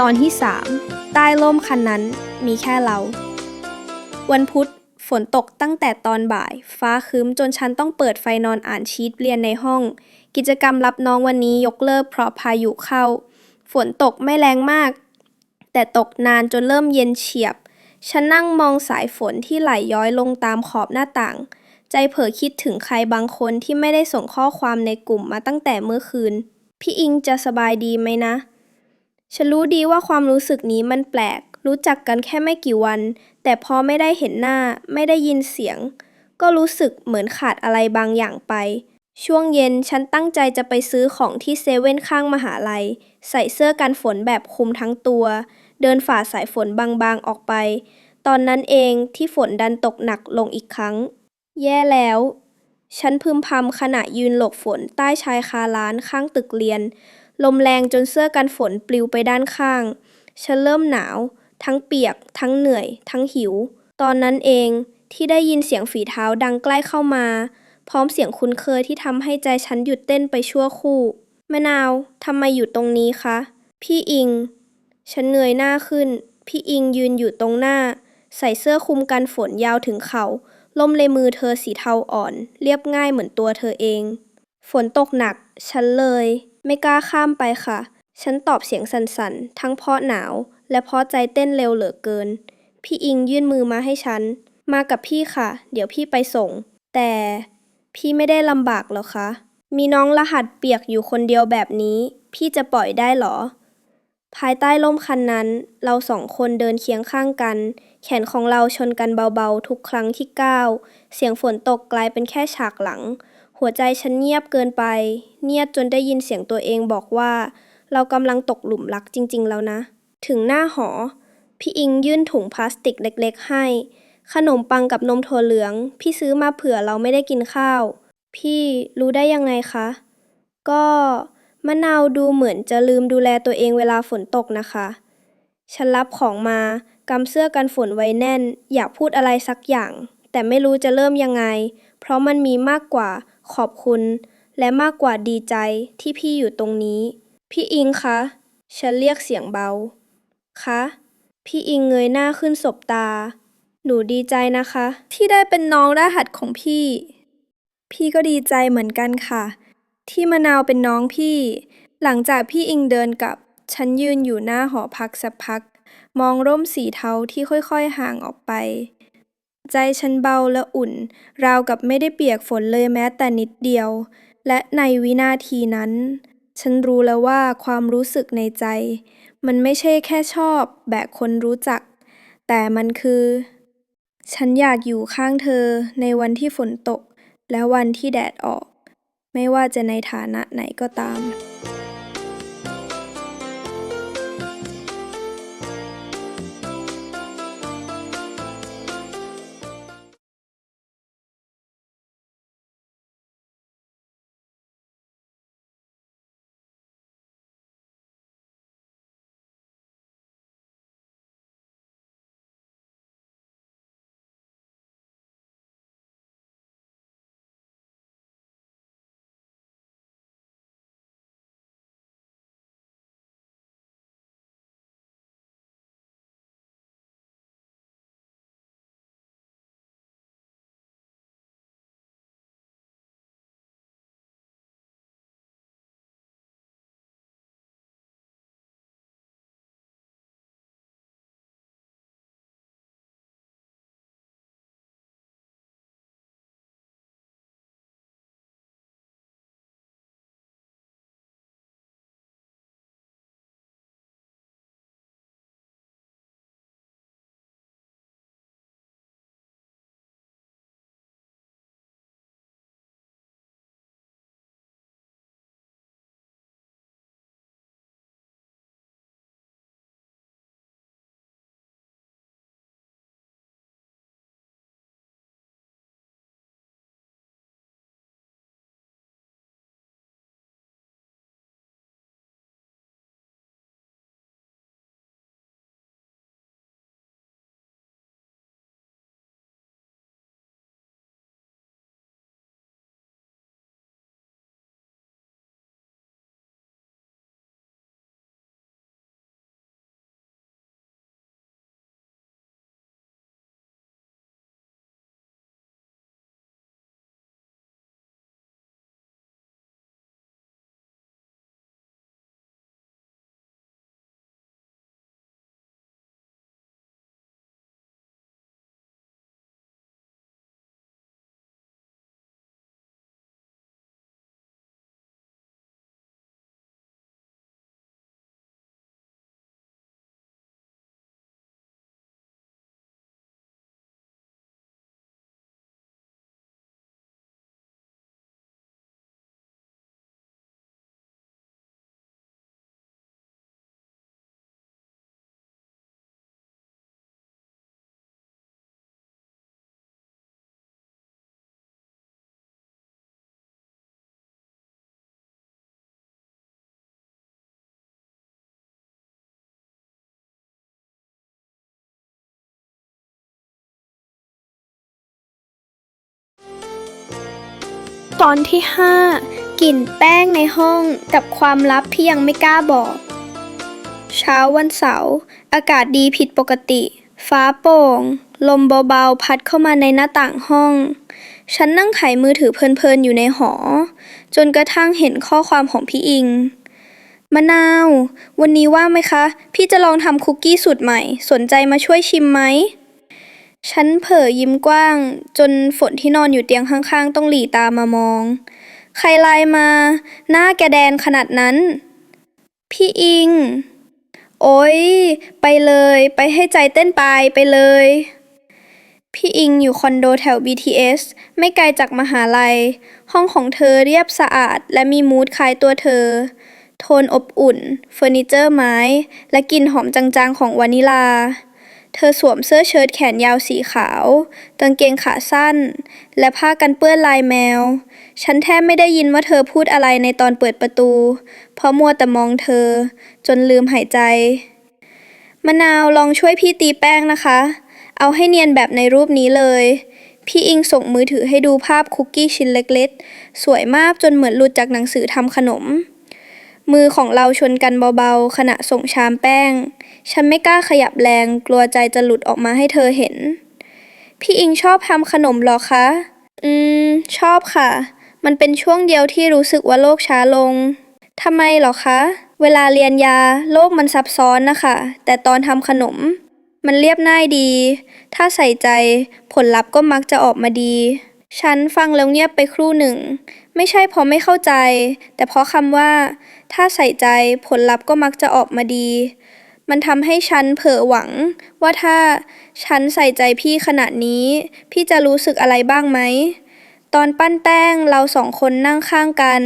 ตอนที่ 3 ใต้ร่มคันนั้นมีแค่เรา วันพุธฝนตกตั้งแต่ตอนบ่าย ฟ้าครึ้มจนฉันต้องเปิดไฟนอนอ่านชีตเรียนในห้อง กิจกรรมรับน้องวันนี้ยกเลิกเพราะพายุเข้า ฝนตกไม่แรงมาก แต่ตกนานจนเริ่มเย็นเฉียบ ฉันนั่งมองสายฝนที่ไหลย้อยลงตามขอบหน้าต่าง ใจเผลอคิดถึงใครบางคนที่ไม่ได้ส่งข้อความในกลุ่มมาตั้งแต่เมื่อคืน พี่อิงจะสบายดีไหมนะ ฉันรู้ดีว่าความรู้สึกนี้มันแปลก รู้จักกันแค่ไม่กี่วัน แต่พอไม่ได้เห็นหน้า ไม่ได้ยินเสียง ก็รู้สึกเหมือนขาดอะไรบางอย่างไป ช่วงเย็นฉันตั้งใจจะไปซื้อของที่เซเว่นข้างมหาลัย ใส่เสื้อกันฝนแบบคลุมทั้งตัว เดินฝ่าสายฝนบางๆออกไป ตอนนั้นเองที่ฝนดันตกหนักลงอีกครั้ง แย่แล้วฉันพึมพำขณะยืนหลบฝนใต้ชายคาร้านข้างตึกเรียน ลมแรงจนเสื้อกันฝนปลิวไปด้านข้าง ฉันเริ่มหนาว ทั้งเปียก ทั้งเหนื่อย ทั้งหิว ตอนนั้นเองที่ได้ยินเสียงฝีเท้าดังใกล้เข้ามา พร้อมเสียงคุ้นเคยที่ทำให้ใจฉันหยุดเต้นไปชั่วครู่มะนาวทำไมอยู่ตรงนี้คะ พี่อิง ฉันเงยหน้าขึ้น พี่อิงยืนอยู่ตรงหน้า ใส่เสื้อคลุมกันฝนยาวถึงเขา่าล่มในมือเธอสีเทาอ่อน เรียบง่ายเหมือนตัวเธอเอง ฝนตกหนัก ฉันเลย ไม่กล้าข้ามไปค่ะ ฉันตอบเสียงสั่นๆ ทั้งเพราะหนาว และเพราะใจเต้นเร็วเหลือเกิน พี่อิงยื่นมือมาให้ฉัน มากับพี่ค่ะ เดี๋ยวพี่ไปส่ง แต่พี่ไม่ได้ลำบากหรอคะ มีน้องรหัสเปียกอยู่คนเดียวแบบนี้ พี่จะปล่อยได้หรอ ภายใต้ร่มคันนั้น เราสองคนเดินเคียงข้างกัน แขนของเราชนกันเบาๆ ทุกครั้งที่ก้าว เสียงฝนตกกลายเป็นแค่ฉากหลัง หัวใจฉันเงียบเกินไป เงียบจนได้ยินเสียงตัวเองบอกว่า เรากำลังตกหลุมรักจริง ๆ แล้วนะ ถึงหน้าหอ พี่อิงยื่นถุงพลาสติกเล็ก ๆ ให้ ขนมปังกับนมถั่วเหลือง พี่ซื้อมาเผื่อเราไม่ได้กินข้าว พี่รู้ได้ยังไงคะ ก็มะนาวดูเหมือนจะลืมดูแลตัวเองเวลาฝนตกนะคะ ฉันรับของมากำเสื้อกันฝนไว้แน่น อยากพูดอะไรสักอย่าง แต่ไม่รู้จะเริ่มยังไง เพราะมันมีมากกว่า ขอบคุณ และมากกว่าดีใจที่พี่อยู่ตรงนี้ พี่อิงคะ ฉันเรียกเสียงเบา คะ พี่อิงเงยหน้าขึ้นสบตา หนูดีใจนะคะ ที่ได้เป็นน้องรหัสของพี่ พี่ก็ดีใจเหมือนกันค่ะ ที่มะนาวเป็นน้องพี่ หลังจากพี่อิงเดินกลับ ฉันยืนอยู่หน้าหอพักสักพัก มองร่มสีเทาที่ค่อยๆห่างออกไป ใจฉันเบาและอุ่น ราวกับไม่ได้เปียกฝนเลยแม้แต่นิดเดียว และในวินาทีนั้น ฉันรู้แล้วว่าความรู้สึกในใจ มันไม่ใช่แค่ชอบแบบคนรู้จัก แต่มันคือ ฉันอยากอยู่ข้างเธอในวันที่ฝนตก และวันที่แดดออก ไม่ว่าจะในฐานะไหนก็ตาม ตอนที่ 5 กลิ่นแป้งในห้องกับความลับที่ยังไม่กล้าบอก เช้าวันเสาร์อากาศดีผิดปกติ ฟ้าโปร่ง ลมเบาๆ พัดเข้ามาในหน้าต่างห้อง ฉันนั่งไขมือถือเพลินๆ อยู่ในหอ จนกระทั่งเห็นข้อความของพี่อิงมะนาว วันนี้ว่างไหมคะ พี่จะลองทำคุกกี้สูตรใหม่ สนใจมาช่วยชิมไหม ฉันเผลอยิ้มกว้าง จนฝนที่นอนอยู่เตียงข้างๆ ต้องหลีตามามอง ใครไลน์มา หน้าแกแดนขนาดนั้น พี่อิง โอ๊ยไปเลย ไปให้ใจเต้นไปไปเลย พี่อิงอยู่คอนโดแถว BTS ไม่ไกลจากมหาลัย ห้องของเธอเรียบสะอาด และมีมูดคล้ายตัวเธอ โทนอบอุ่น เฟอร์นิเจอร์ไม้ และกลิ่นหอมจางๆของวานิลา เธอสวมเสื้อเชิ้ตแขนยาวสีขาว กางเกงขาสั้น และผ้ากันเปื้อนลายแมว ฉันแทบไม่ได้ยินว่าเธอพูดอะไรในตอนเปิดประตู เพราะมัวแต่มองเธอ จนลืมหายใจ มะนาวลองช่วยพี่ตีแป้งนะคะ เอาให้เนียนแบบในรูปนี้เลย พี่อิงส่งมือถือให้ดูภาพคุกกี้ชิ้นเล็กๆ สวยมากจนเหมือนหลุดจากหนังสือทำขนม มือของเราชนกันเบาๆ ขณะส่งชามแป้ง ฉันไม่กล้าขยับแรง กลัวใจจะหลุดออกมาให้เธอเห็น พี่อิงชอบทำขนมหรอคะ อืม ชอบค่ะ มันเป็นช่วงเดียวที่รู้สึกว่าโลกช้าลงทำไมหรอคะ เวลาเรียนยาโลกมันซับซ้อนนะคะ แต่ตอนทำขนม มันเรียบง่ายดี ถ้าใส่ใจผลลัพธ์ก็มักจะออกมาดี ฉันฟังแล้วเงียบไปครู่หนึ่ง ไม่ใช่เพราะไม่เข้าใจ แต่เพราะคำว่า ถ้าใส่ใจผลลัพธ์ก็มักจะออกมาดี มันทำให้ฉันเผลอหวัง ว่าถ้าฉันใส่ใจพี่ขนาดนี้ พี่จะรู้สึกอะไรบ้างไหม ตอนปั้นแป้งเราสองคนนั่งข้างกัน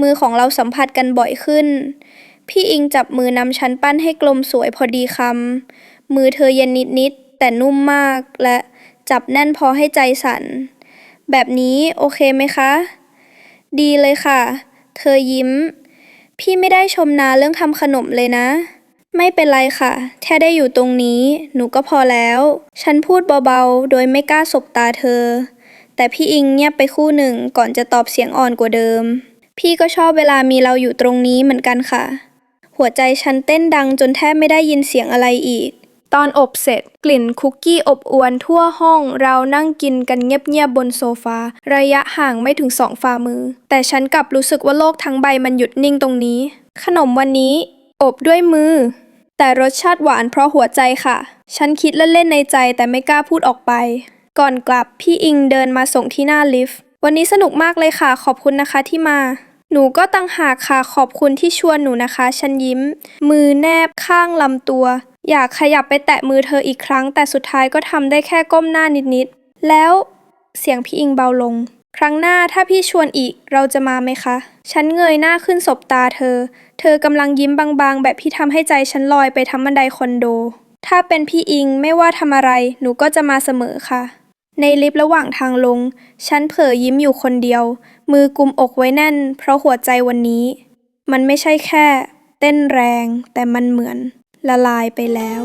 มือของเราสัมผัสกันบ่อยขึ้น พี่อิงจับมือนำฉันปั้นให้กลมสวยพอดีคำมือเธอเย็นนิดๆแต่นุ่มมากและจับแน่นพอให้ใจสั่น แบบนี้โอเคไหมคะ ดีเลยค่ะ เธอยิ้ม พี่ไม่ได้ชมนาเรื่องทำขนมเลยนะ ไม่เป็นไรค่ะ แค่ได้อยู่ตรงนี้ หนูก็พอแล้ว ฉันพูดเบาๆ โดยไม่กล้าสบตาเธอ แต่พี่อิงเงียบไปคู่หนึ่งก่อนจะตอบเสียงอ่อนกว่าเดิม พี่ก็ชอบเวลามีเราอยู่ตรงนี้เหมือนกันค่ะ หัวใจฉันเต้นดังจนแทบไม่ได้ยินเสียงอะไรอีก ตอนอบเสร็จ กลิ่นคุกกี้อบอวนทั่วห้อง เรานั่งกินกันเงียบๆบนโซฟา ระยะห่างไม่ถึงสองฝ่ามือ แต่ฉันกลับรู้สึกว่าโลกทั้งใบมันหยุดนิ่งตรงนี้ ขนมวันนี้ อบด้วยมือ แต่รสชาติหวานเพราะหัวใจค่ะ ฉันคิดเล่นๆในใจแต่ไม่กล้าพูดออกไป ก่อนกลับพี่อิงเดินมาส่งที่หน้าลิฟต์วันนี้สนุกมากเลยค่ะ ขอบคุณนะคะที่มาหนูก็ตั้งหากค่ะขอบคุณที่ชวนหนูนะคะ ฉันยิ้ม มือแนบข้างลำตัว อยากขยับไปแตะมือเธออีกครั้ง แต่สุดท้ายก็ทำได้แค่ก้มหน้านิดๆ แล้วเสียงพี่อิงเบาลง ครั้งหน้าถ้าพี่ชวนอีกเราจะมาไหมคะ ฉันเงยหน้าขึ้นสบตาเธอ เธอกำลังยิ้มบางๆ แบบที่ทำให้ใจฉันลอยไปทั้งบันไดคอนโด ถ้าเป็นพี่อิงไม่ว่าทำอะไรหนูก็จะมาเสมอค่ะ ในลิฟต์ระหว่างทางลง ฉันเผลอยิ้มอยู่คนเดียว มือกุมอกไว้แน่น เพราะหัวใจวันนี้ มันไม่ใช่แค่ เต้นแรงแต่มันเหมือน ละลายไปแล้ว